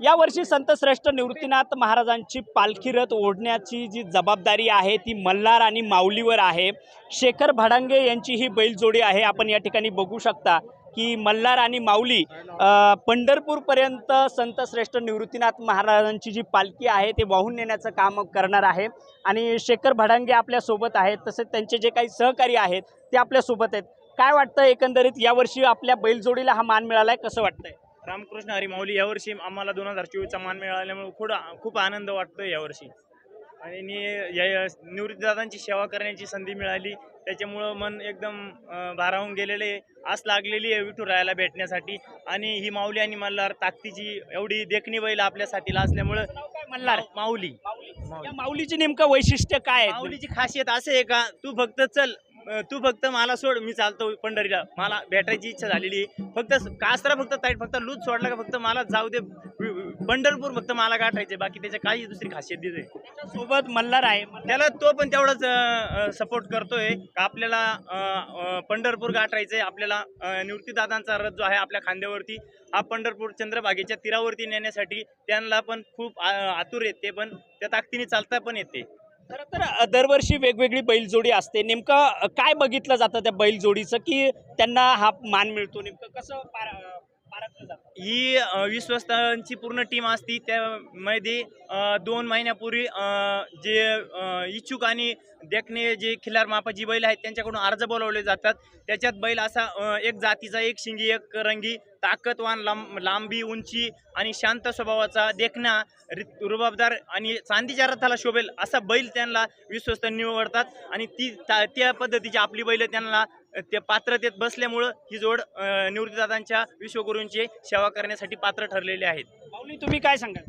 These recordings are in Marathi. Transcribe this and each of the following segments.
यावर्षी संतश्रेष्ठ निवृत्तीनाथ महाराजांची पालखी रथ ओढण्याची जी जबाबदारी आहे ती मल्हार आणि माऊलीवर आहे. शेखर भडांगे यांची ही बैलजोडी आहे. आपण या ठिकाणी बघू शकता की मल्हार आणि माऊली पंढरपूरपर्यंत संतश्रेष्ठ निवृत्तीनाथ महाराजांची जी पालखी आहे ते वाहून नेण्याचं काम करणार आहे. आणि शेखर भडांगे आपल्यासोबत आहेत तसेच त्यांचे जे काही सहकारी आहेत ते आपल्यासोबत आहेत. काय वाटतं एकंदरीत यावर्षी आपल्या बैलजोडीला हा मान मिळाला आहे कसं वाटतंय? रामकृष्ण हरी माऊली यावर्षी आम्हाला दोन हजार चोवीसचा मान मिळाल्यामुळे खूप खूप आनंद वाटतो यावर्षी. आणि नि- या निवृत्तीदादांची सेवा करण्याची संधी मिळाली. त्याच्यामुळं मन एकदम भारावून गेलेले. आस लागलेली आहे विठुरायाला भेटण्यासाठी. आणि ही माऊली आणि मल्हार ताकदीची एवढी देखणी बैल आपल्या साथीला असल्यामुळं मल्हार माऊली. माऊलीचे नेमकं वैशिष्ट्य काय आहे माऊलीची खासियत असे आहे का? तू फक्त चल. तू फक्त मला सोड मी चालतो पंढरीला. मला भेटायची इच्छा झालेली आहे. फक्त कासरा फक्त ताईट फक्त लूज सोडला का फक्त मला जाऊ दे. पंढरपूर फक्त मला गाठायचे बाकी त्याच्या काही दुसरी खासियत दिली सोबत मल्हार आहे. त्याला तो पण तेवढाच सपोर्ट करतोय. का आपल्याला पंढरपूर गाठायचंय. आपल्याला निवृत्तीदादांचा रथ जो आहे आपल्या खांद्यावरती हा पंढरपूर चंद्रभागेच्या तीरावरती नेण्यासाठी त्यांना पण खूप आ- आतुर येते. पण त्या ताकदीने चालता पण येते. खरं तर दरवर्षी वेगवेगळी बैलजोडी असते. नेमकं काय बघितलं जातं त्या बैलजोडीचं? की त्यांना हा मान मिळतो? नेमकं कसं पार ही विश्वस्तांची पूर्ण टीम असती. त्यामध्ये दोन महिन्यापूर्वी जे इच्छुक आणि देखणे जे खिलार मापाची बैल आहेत त्यांच्याकडून अर्ज बोलवले जातात. त्याच्यात बैल असा एक जातीचा एक शिंगी एक रंगी ताकदवान लांब लांबी उंची आणि शांत स्वभावाचा देखणा रुबाबदार आणि चांदीच्या रथाला शोभेल असा बैल त्यांना विश्वस्त निवडतात. आणि ती त्या त्या पद्धतीची आपली बैल त्यांना त्या पात्रतेत बसल्यामुळं ही जोड निवृत्तीदादांच्या विश्वगुरूंची सेवा करण्यासाठी पात्र ठरलेले आहेत. माऊली तुम्ही काय सांगाल?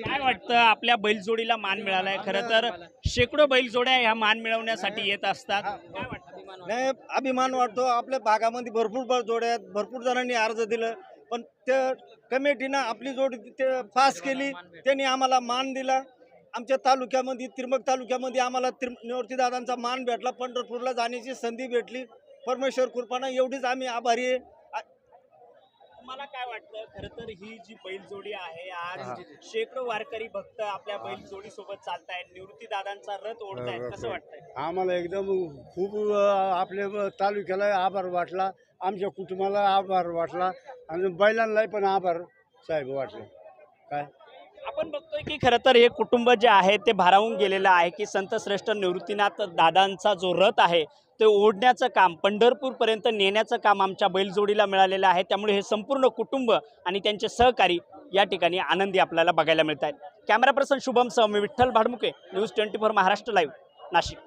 काय वाटतं आपल्या बैलजोडीला मान मिळालाय? खरं तर शेकडो बैलजोड्या ह्या मान मिळवण्यासाठी येत असतात. काय वाटतं नाही अभिमान वाटतो. आपल्या भागामध्ये भरपूर जोड्या आहेत. भरपूर जणांनी अर्ज दिलं. पण त्या कमिटीनं आपली जोडी ते पास केली. त्यांनी आम्हाला मान दिला. आमच्या तालुक्यामध्ये त्रिमक तालुक्यामध्ये आम्हाला त्रिम निवृत्तीदादांचा मान भेटला पंढरपूरला जाण्याची संधी भेटली. परमेश्वर कृपानं एवढीच आम्ही आभारी आहे. मला काय वाटतं? खरं तर ही जी बैलजोडी आहे आज शेकडो वारकरी भक्त आपल्या बैलजोडी सोबत चालतायत निवृत्ती दादांचा रथ ओढतायत. कसं वाटतंय? आम्हाला एकदम खूप आपल्या तालुक्याला आभार वाटला आमच्या कुटुंबाला आभार वाटला आणि बैलांनाही पण आभार साहेब वाटले. काय? आपण बघतोय की खरं तर हे कुटुंब जे आहे ते भारावून गेलेलं आहे की संत श्रेष्ठ निवृत्तीनाथ दादांचा जो रथ आहे ते ओढण्याचं काम पंढरपूरपर्यंत नेण्याचं काम आमच्या बैलजोडीला मिळालेलं आहे. त्यामुळे हे संपूर्ण कुटुंब आणि त्यांचे सहकारी या ठिकाणी आनंदी आपल्याला बघायला मिळत आहेत camera person Shubham सहमी Vitthal Bhadmuke news twenty four Maharashtra live Nashik.